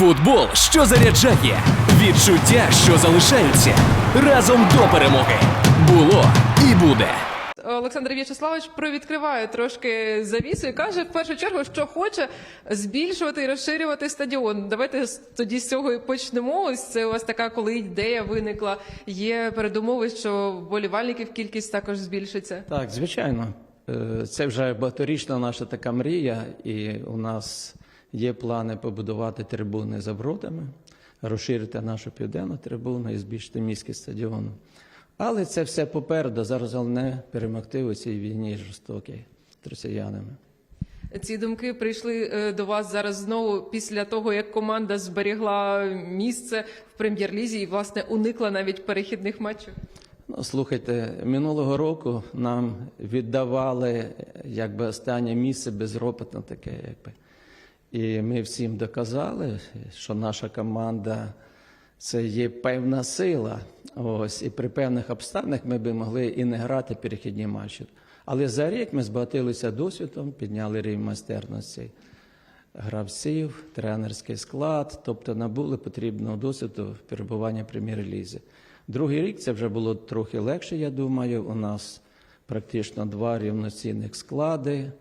Футбол, що заряджає, відчуття, що залишаються разом до перемоги. Було і буде. Олександр В'ячеславович привідкриває трошки завісу і каже в першу чергу, що хоче збільшувати і розширювати стадіон. Давайте тоді з цього і почнемо. Ось це у вас така, коли ідея виникла. Є передумови, що вболівальників кількість також збільшиться. Так, звичайно. Е, Це вже багаторічна наша така мрія, і у нас є плани побудувати трибуни за бродами, розширити нашу південну трибуну і збільшити міський стадіон. Але це все попереду. Зараз головне перемогти у цій війні жорстокій з росіянами. Ці думки прийшли е, до вас зараз знову після того, як команда зберігла місце в прем'єр-лізі і власне уникла навіть перехідних матчів. Ну, слухайте, минулого року нам віддавали якби останнє місце безропотно таке, якби. І ми всім доказали, що наша команда це є певна сила. Ось, і при певних обставинах ми би могли і не грати перехідні матчі. Але за рік ми збагатилися досвідом, підняли рівень майстерності гравців, тренерський склад, тобто набули потрібного досвіду перебування прем'єр-лізі. Другий рік це вже було трохи легше, я думаю. У нас практично два рівноцінних склади.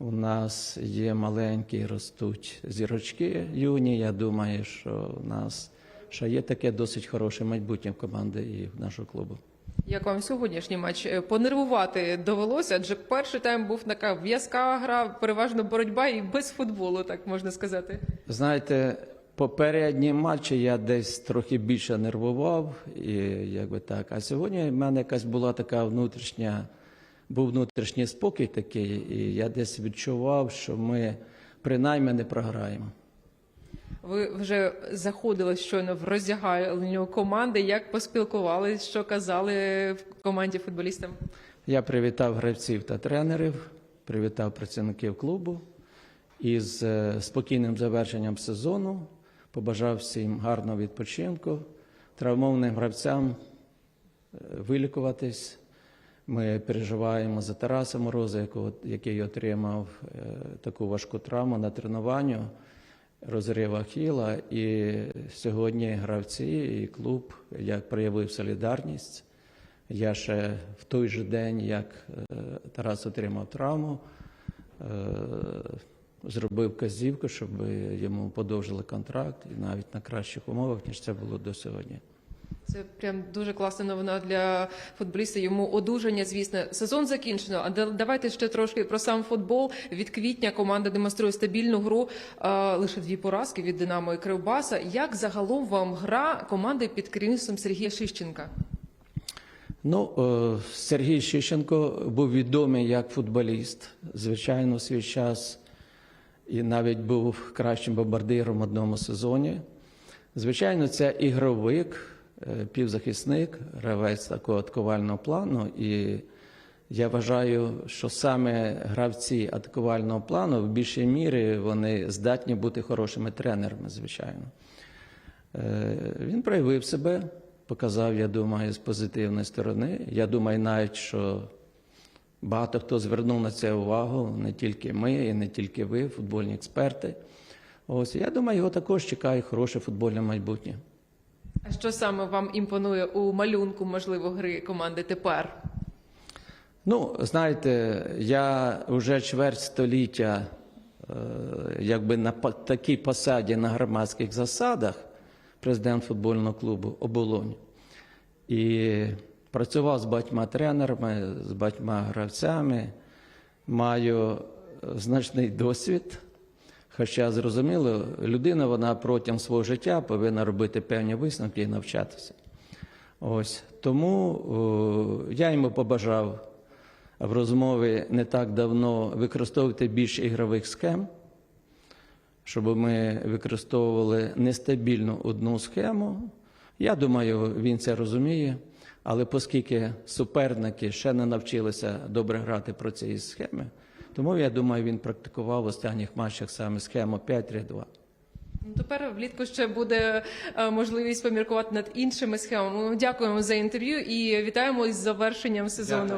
У нас є маленькі ростуть зірочки юні. Я думаю, що у нас ще є таке досить хороше майбутнє в команди і в нашого клубу. Як вам сьогоднішній матч Е, понервувати довелося? Адже перший тайм був така в'язка гра, переважно боротьба і без футболу, так можна сказати. Знаєте, попередні матчі я десь трохи більше нервував, і якби так. А сьогодні в мене якась була така внутрішня, був внутрішній спокій такий, і я десь відчував, що ми принаймні не програємо. Ви вже заходили щойно в роздягальню команди. Як поспілкувалися, що казали в команді футболістам? Я привітав гравців та тренерів, привітав працівників клубу із е, спокійним завершенням сезону. Побажав всім гарного відпочинку, травмованим гравцям е, вилікуватись. Ми переживаємо за Тараса Мороза, який отримав е, таку важку травму на тренуванні, розрив Ахіла. І сьогодні гравці і клуб як проявив солідарність. Я ще в той же день, як е, Тарас отримав травму, е, зробив казівку, щоб йому подовжили контракт і навіть на кращих умовах, ніж це було до сьогодні. Це прям дуже класна новина для футболіста. Йому одужання, звісно, сезон закінчено. А давайте ще трошки про сам футбол. Від квітня команда демонструє стабільну гру. лише дві поразки від Динамо і Кривбаса. Як загалом вам гра команди під керівництвом Сергія Шищенка? Ну, е, Сергій Щищенко був відомий як футболіст, звичайно, свій час і навіть був кращим бомбардиром в одному сезоні. Звичайно, це ігровик, півзахисник, гравець такого атакувального плану. І я вважаю, що саме гравці атакувального плану в більшій мірі вони здатні бути хорошими тренерами, звичайно. Е, Він проявив себе, показав, я думаю, з позитивної сторони. Я думаю, навіть що багато хто звернув на це увагу, не тільки ми, і не тільки ви, футбольні експерти. Ось я думаю, його також чекає хороше футбольне майбутнє. Що саме вам імпонує у малюнку, можливо, гри команди тепер? Ну, знаєте, я вже чверть століття, е, якби на такій посаді на громадських засадах, президент футбольного клубу Оболонь. І працював з батьма тренерами, з батьма гравцями, маю е, значний досвід. Хоча, зрозуміло, людина вона протягом свого життя повинна робити певні висновки і навчатися. Ось тому о, я йому побажав в розмові не так давно використовувати більше ігрових схем, щоб ми використовували нестабільну одну схему. Я думаю, він це розуміє. Але оскільки суперники ще не навчилися добре грати про ці схеми, тому я думаю, він практикував в останніх матчах саме схему 5-3-2. Ну, Тепер влітку ще буде е, можливість поміркувати над іншими схемами. Ми дякуємо за інтерв'ю і вітаємо із завершенням сезону.